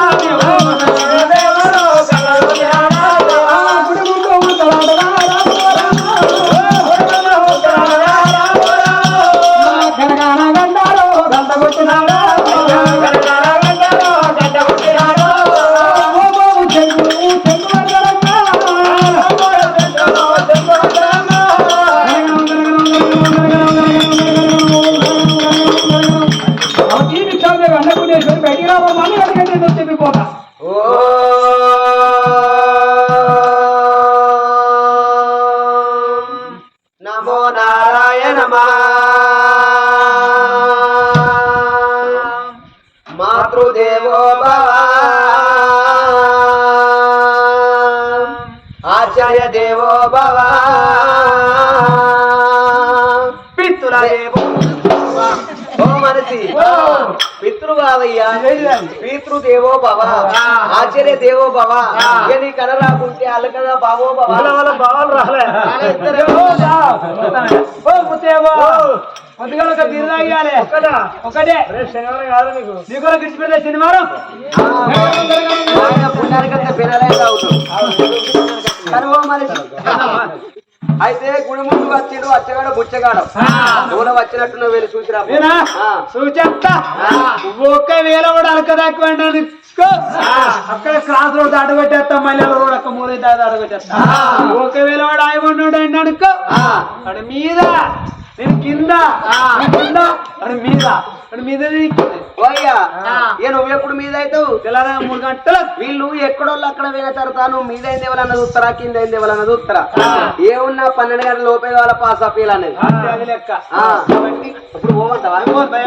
아, 지 금. నారాయణ మాతృదేవో భవ. ఆచార్య దేవో భవ. దేవో ఓ. మనసి పితృ పితృదేవో భవ. ఆచార్య దేవో భవ. నీ కన రాకుంటే అల్ల కదా బావో భవ బావాలు రాలే. పొద్దుగా ఒకటే శనివారం కాదు నీకు. నీకు గిడిచిపెట్టే శనివారం? పిల్లలే. కనువ మనిషి. అయితే గుడి ముందు వచ్చిండు వచ్చగాడు బుచ్చగాడు కూడా వచ్చినట్టు వెళ్ళి చూసిరా నేనా? ఆ. సూచెప్తా ఒక్క వేల కూడా అలకదాక్కువ అక్కడ క్రాస్ రోడ్ దాటగొట్టేస్తాం మళ్ళీ రోడ్ అక్క మూడు దాటగొట్టేస్తా ఒక వేల వాడు ఆయమన్నాడు అనుకో? ఆ. అడు మీద. నేను కింద. కింద. అడు మీద. మీద. ఓయ్యా ఇక నువ్వు ఎప్పుడు మీద అవుతావు? తెల్లారా మూడు గంటలు. వీళ్ళు ఎక్కడోళ్ళు అక్కడ తర్వాత నువ్వు మీద అయింది ఎవరన్నా చూస్తారా? కింద అయింది ఎవరన్నా చూస్తారా? ఏమున్నా పన్నెండు గంటల లోపే వాళ్ళ పాస్ అప్పీల్ అనేది. లెక్క. ఇప్పుడు పోమంటావా.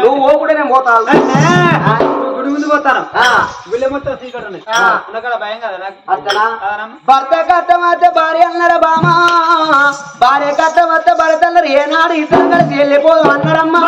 నువ్వు పోకుండా నేను. గుడి ముందు పోతాను. మొత్తం సీకట్ ఉన్నాయి. ఉన్నకాడ భయం కదా? భర్త కట్టమత్త భార్య బామా? భార్య భర్త అన్నారు. ఏనాడు ఇద్దరు కలిసి వెళ్ళిపోదు అన్నారమ్మా.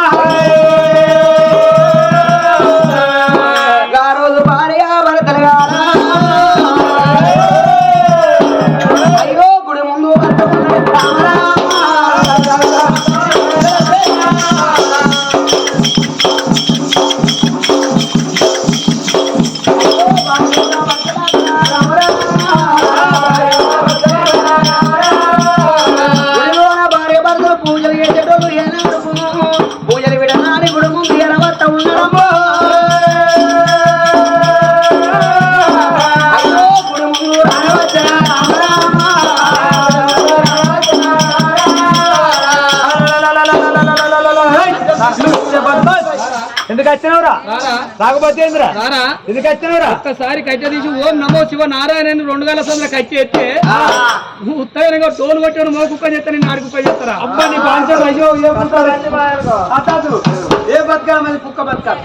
వచ్చినావురా రాకపోతే ఏందిరా? ఎందుకు వచ్చినావురా ఒక్కసారి కట్టె తీసి ఓం నమో శివ నారాయణ రెండు వేల సంవత్సరాలు కట్టి ఎత్తే ఉత్తరంగా డోలు కొట్టాడు మో కుక్క చేస్తా నేను ఆడి కుక్క చేస్తారా అబ్బా నీ బాంచం అయ్యో ఏ బతకాలి మళ్ళీ కుక్క బతకాలి.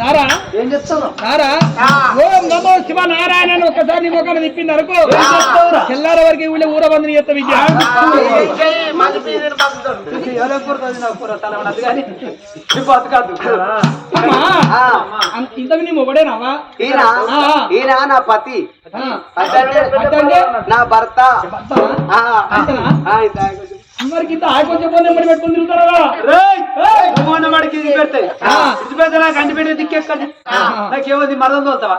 దారా? ఏం చెప్తావు దారా? ఓం నమో శివ నారాయణ అని ఒక్కసారి నీ మొక్కను తిప్పింది అనుకో. తెల్లార వరకు ఊళ్ళో ఊర బంధుని చేస్తా విద్య. ఇంతకు నీ మొగడేనావా ఈయన నా పతి. నా భర్త. ఆ, అంతేనా? ఆ, కొంచెం. మరి పోతే నెంబర్ పెట్టుకుని తిరుగుతారా మొన్న వాడికి ఇది పెడతాయి. ఇది పెడితే నాకు అంటి పెట్టి దిక్కెక్కడి నాకేమో మరదం తోలుతావా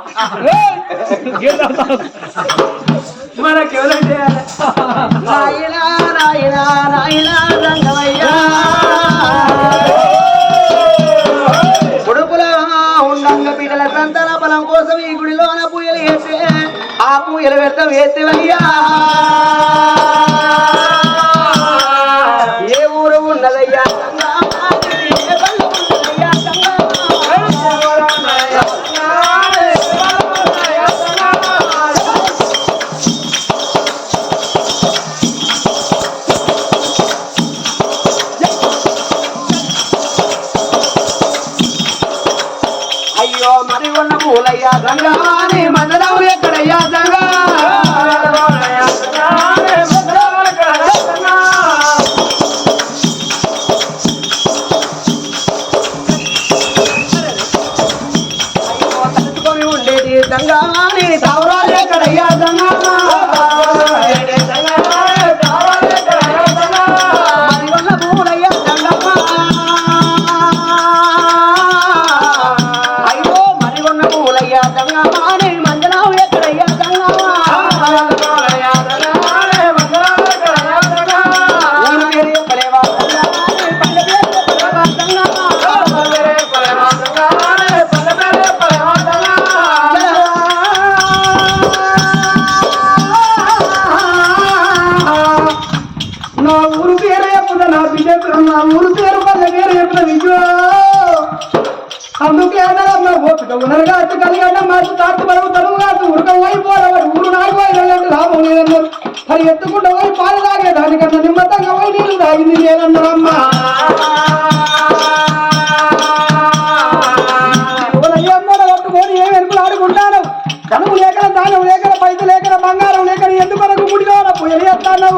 మరి ఉన్న పూలయ్యా సంగమాని మందరం ఎక్కడయ్యా గంగ మరి పోయి పాలు తాగే దానికన్నా నిమ్మతంగా పోయి నీళ్ళు తాగింది నేనన్నా అమ్మ. ఎవరయ్యమ్మలో పట్టుకొని ఏం వెనుకలు ఆడుకుంటాను? ధనము లేకన దానం లేకన పైసలు లేకన బంగారం లేకన ఎందుకు మనకు ముడిగా పొయ్యలు చేస్తాను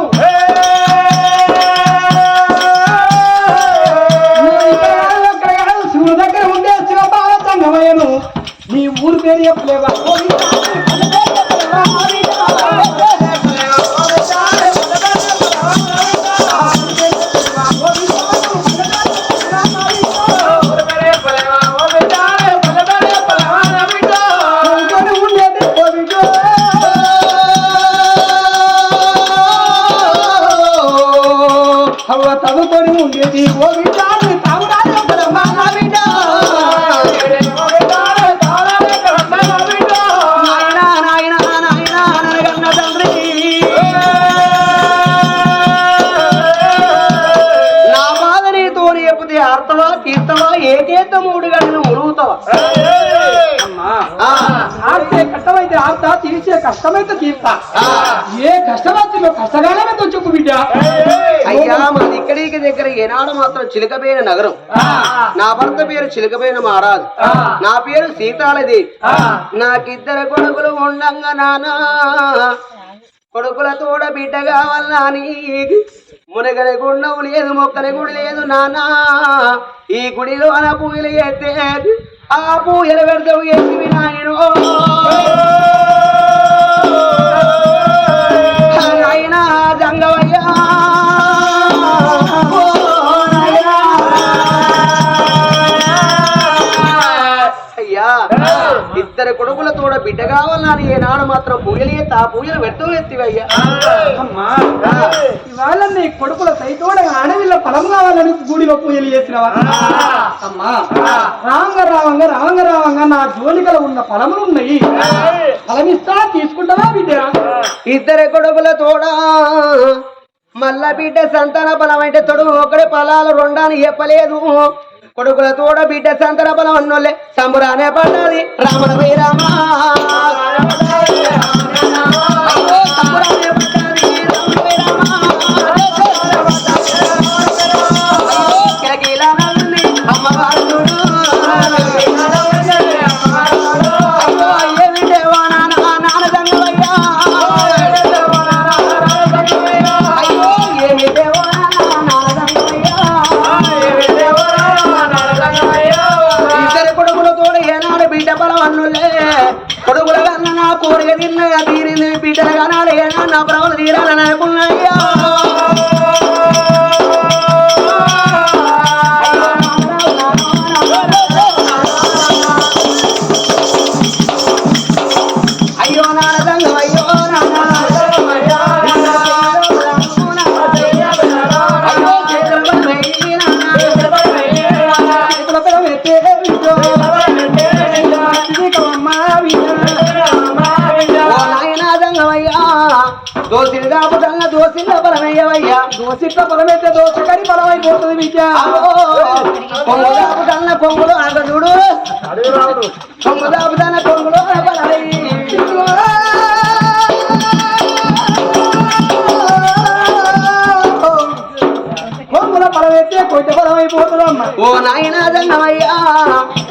అవ్వ తవ్వుకొని ఉండేది బిడ్డ. నాయనా, నరగన్న తండ్రి. నా చెబితే అర్థమా తీర్థమా ఏకేత మూడు గంటలు మురుగుతావా అమ్మా, ఆడితే కష్టమైతే ఆడతా తీర్చే కష్టమైతే తీర్తా ఏ కష్టం వచ్చిందో కష్టకాలమే చెప్పు బిడ్డ అయ్యా మాది ఇక్కడికి దగ్గర ఏనాడు మాత్రం చిలకబైన నగరం. నా భర్త పేరు చిలకబైన మహారాజు. నా పేరు సీతాలదేవి నాకిద్దరు కొడుకులు ఉండంగా నానా. కొడుకుల తోడ బిడ్డ కావాలని మునగని గుండవు లేదు మొక్కని గుడి లేదు నానా. ఈ గుడిలో నా పూజలు ఎత్తే ఆ పూజలు పెడతావు నాయనో. నాయనా ఇద్దరు కొడుకుల తోడ బిడ్డ కావాలని ఏనాడు మాత్రం పూజలు ఎత్తి ఆ పూజలు పెడతావు ఎత్తివయ్యా. అమ్మా ఇవాళ నీ కొడుకుల సైతోడ అడవిలో ఫలం కావాలని గుడిలో పూజలు చేసినవా? అమ్మా రావంగా రావంగా రావంగా రావంగా నా జోలికలో ఉన్న ఫలములు ఉన్నాయి ఫలమిస్తా తీసుకుంటావా బిడ్డ? ఇద్దరు కొడుకుల తోడా మల్ల బిడ్డ సంతాన బలం అంటే తొడు ఒకటి పొలాలు రెండాని చెప్పలేదు. కొడుకుల తోడ బిడ్డ సంతర బలం అన్నోళ్ళే సంబురానే పడ్డది. రామణ వై రామ. అయ్యో, దోసిట్ల బలమైతే దోసకడి బలమైపోతుంది బిడ్డ కొంగు దాపుదల్ల కొంగులు ఆగ చూడు. కొంగులు కొంగుల బలమైతే బలమైపోతుందమ్మా. ఓ నాయనా దంగమయ్యా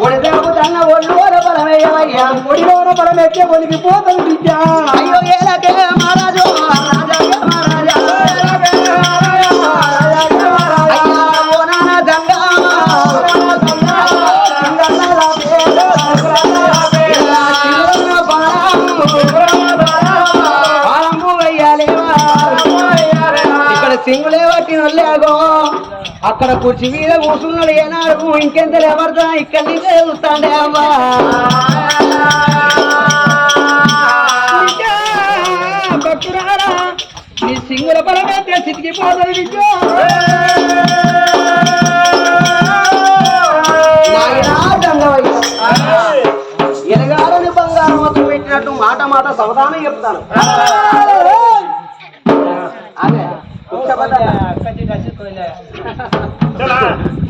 ఒడి దాపుదల్ల ఒళ్ళు బలమయ్యవయ్యా. ఒడిలోన బలమైతే ఒలిగిపోతుంది బిడ్డ అయ్యో ఏలకే మహారాజు రాజా మహారాజా అక్కడ కుర్చీ మీద కూర్చున్నాడు ఏనాడు ఇంకెంత లేబడతా ఇక్కడి నుంచే చూస్తాడే అమ్మా. నీ సింగుల బలమైతే చితికిపోతుంది బిడ్డ నాయనా ఎనగాలని బంగారం మొత్తం పెట్టినట్టు మాట మాట సమాధానం చెప్తాను.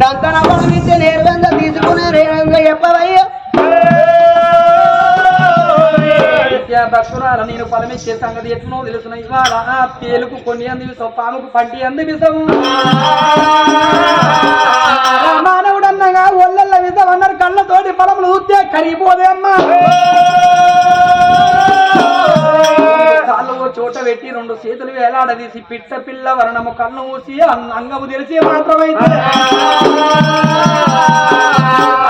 సంతన బలం ఇచ్చే నేర్వంద తీసుకునే రేవంగా చెప్పవయ్యా. భక్తురాల నేను ఫలమిచ్చే సంగతి ఎట్లనో తెలుసున. ఇవాళ ఆ తేలుకు కొన్ని అంది విసం పాముకు పంటి అంది విసం మానవుడు అన్నగా ఒళ్ళల్ల విసం అన్నారు కళ్ళతోటి పొలములు ఊతే కరిగిపోదే అమ్మా. చోట పెట్టి రెండు చేతులు వేలాడదీసి పిట్ట పిల్ల వరణము కన్ను మూసి అంగము తెలిసి మాత్రమైతే.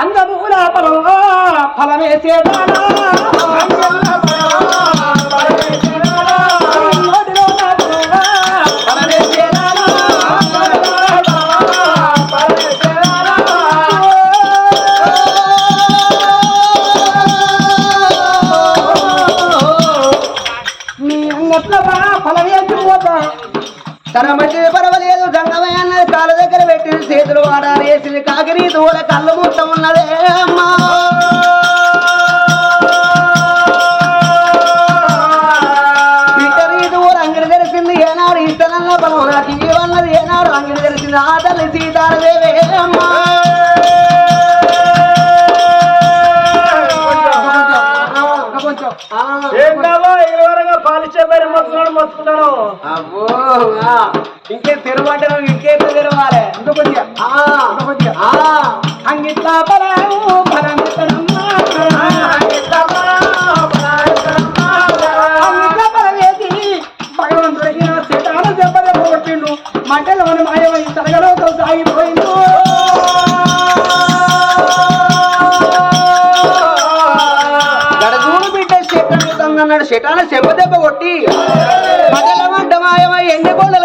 అంగము ఫలం ఫలమేసేదానా. తన మంచి పర్వాలేదు గంగమే అన్నది కాళ్ళ దగ్గర పెట్టిన చేతులు వాడాలి. కాకిరి దూల కళ్ళు ముట్ట ఉన్నదే అమ్మా. ఇంకే తెరువు అంటే నువ్వు ఇంకే తెరవాలి. ఇంకా కొద్దిగా ఇంకా దెబ్బ కొట్టి எங்க போல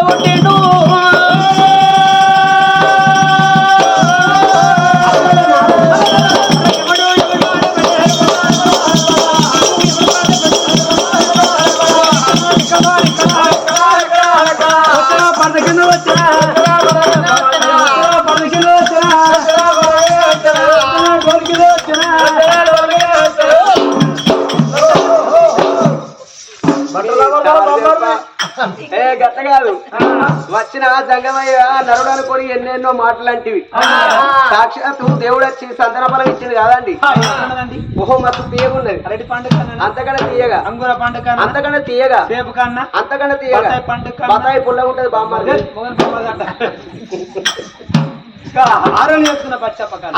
కాదు. వచ్చిన జంగమయ్య నరుడు అనుకొని ఎన్నెన్నో మాటలంటివి. సాక్షాత్తు దేవుడు వచ్చి సంతన ఫలం ఇచ్చింది కాదండి. ఓహో మత్తు తీయగున్నది. అరటి పండుగ అంతకన్నా తీయగా. అంగుర పండుగ అంతకన్నా తీయగా. సేపు కన్నా? అంతకన్నా తీయగా. బత్తాయి పండు కన్నా. బత్తాయి పుల్లగా ఉంటది బామ్మ ఆరోలు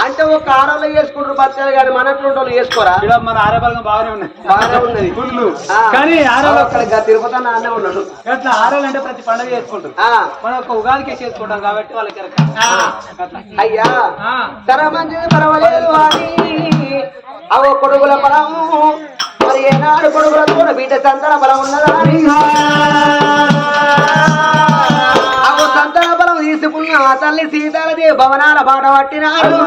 అంటే ఒక ఆడవాళ్ళు చేసుకుంటారు బచ్చాలు కానీ మనటువంటి వాళ్ళు ఇక్కడ మన ఆరోగ్యం బాగానే ఉన్నాయి. బాగానే ఉన్నది. ఫుల్లు. కానీ ఆరోలు అక్కడ తిరుపతి అన్న ఉన్నాడు. అట్లా ఆరోలు అంటే ప్రతి పండుగ చేసుకుంటారు. మనం ఒక ఉగాదికే చేసుకుంటాం కాబట్టి వాళ్ళకి అయ్యా ఆ. తర మంచిది పర్వాలేదు అని అవో కొడుకుల బలము మరి ఏనాడు కొడుకుల కూడా బిడ్డ సంతాన బలం ఉన్నదా? అవో సంతాన బలం తీసుకున్న ఆ తల్లి సీతాలదే భవనాల బాట పట్టినాడు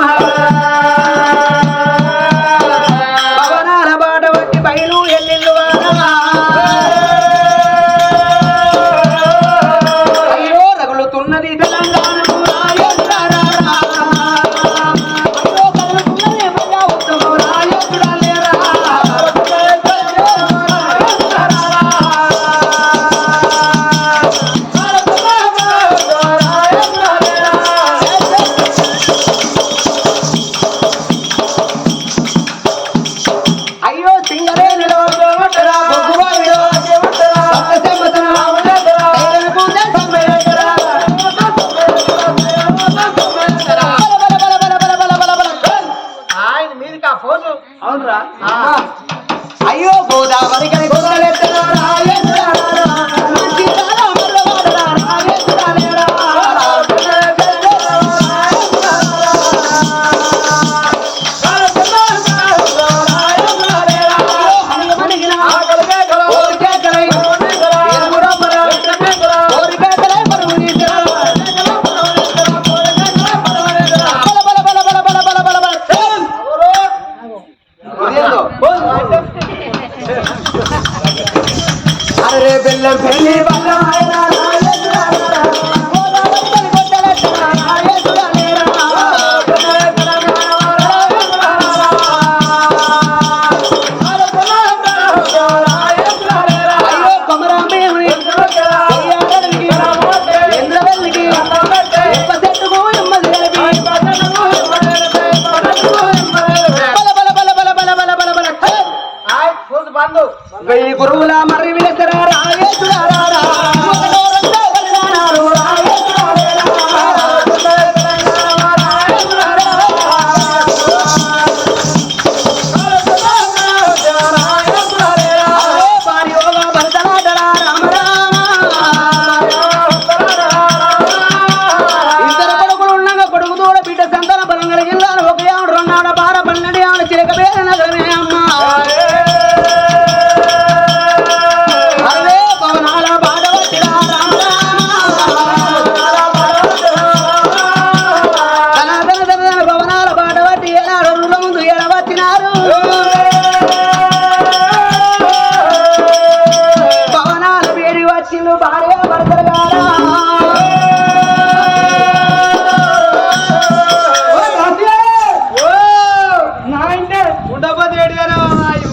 ఉండకపోతే ఏడుగానే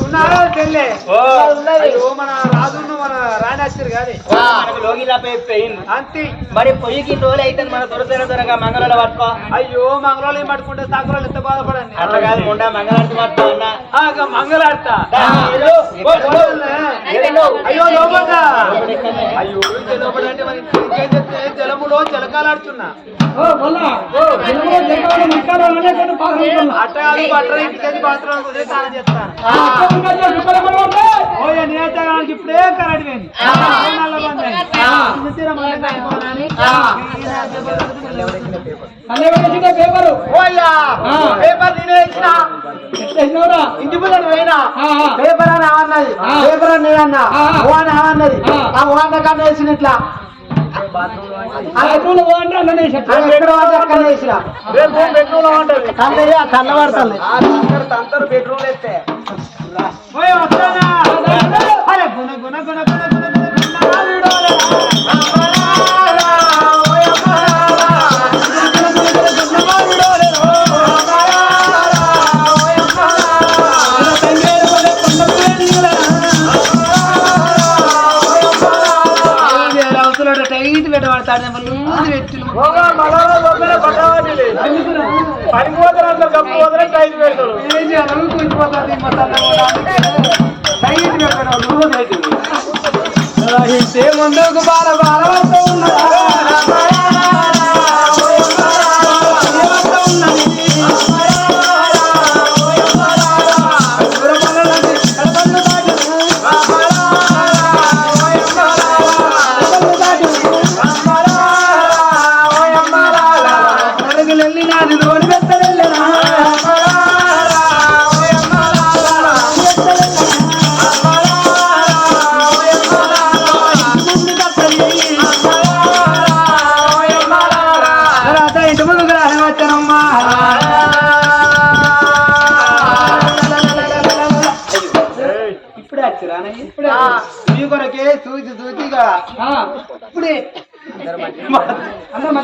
ఉన్నారా తెల్లే. అయ్యో మన రాజును మన రాణి వచ్చారు కానీ అంతే. మరి పొయ్యికి రోజులు అయితే మన దొరకైన దొరగా మంగళ పట్టుకో. అయ్యో మంగళవాళ్ళు పట్టుకుంటే తక్కువ ఎంత బాధపడండి అట్లా కాదు ముండా మంగళారతి పట్టుకో అన్నా. ఓ. అయ్యో లోపల అయ్యో లోపల అంటే మరి జలములో జలకాలాడుతున్నా ఓ ఓ అట్ట కాదు బట్టలు ఇంటికి పాత్ర స్నానం చేస్తాను ఓ ఇప్పుడే కరెంట్ పోయింది పేపరు ఓయ్యా. పేపర్ నేనే ఇచ్చిన ఎట్లేసినవురా ఇంటి పోయినా. పేపర్ అని అన్నది. పేపర్ అని నేను అన్నా. ఓ అని అన్నది ఆ. ఆ ఓ అన్న కన్నా వేసిన ఇట్లా వేసిన రేపు బెడ్రూమ్ ఎత్తే గుణ గుణ గుణ. పడిపోతారు అట్లా కప్పు పోతారు టైట్ పెడతాడు. ఏం చేయాలి? కూర్చిపోతుంది టైట్ పెట్టాడు నువ్వు టైట్ ఇంతే ముందుకు బాల బాల.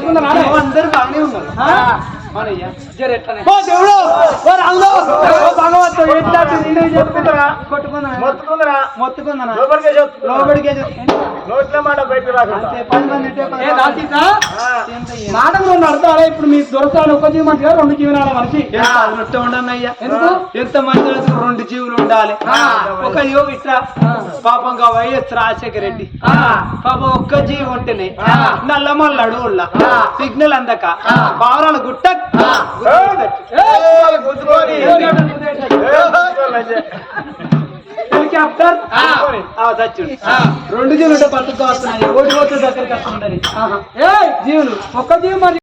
అందరూ బాగానే ఉన్నారు? మనయ్య జర ఓ భగవంతుడు ఎట్లా. మొత్తుకుందరా మొత్తుకుందానా? లోపలికే. నోట్ల మాట బయట? నాటకం రెండు అర్థాలు ఇప్పుడు మీ దొరసాలు ఒక జీవమంచిగా రెండు జీవనాల మనిషి ఎంత ఉండన్నయ్యా ఎందుకు? ఎంత మంది రెండు జీవులు ఉండాలి ఒక యో ఇట్లా పాపంగా వైఎస్ రాజశేఖర రెడ్డి పాపం ఒక్క జీవి ఉంటేనే నల్లమల్ల అడవుల్లా సిగ్నల్ అందక పావురాల గుట్ట రెండు జీవులు ఉంటే పట్టుకు వస్తున్నాయి ఓడి పోతే దగ్గరికి ఏయ్, జీవులు. ఒక్క జీవం మరి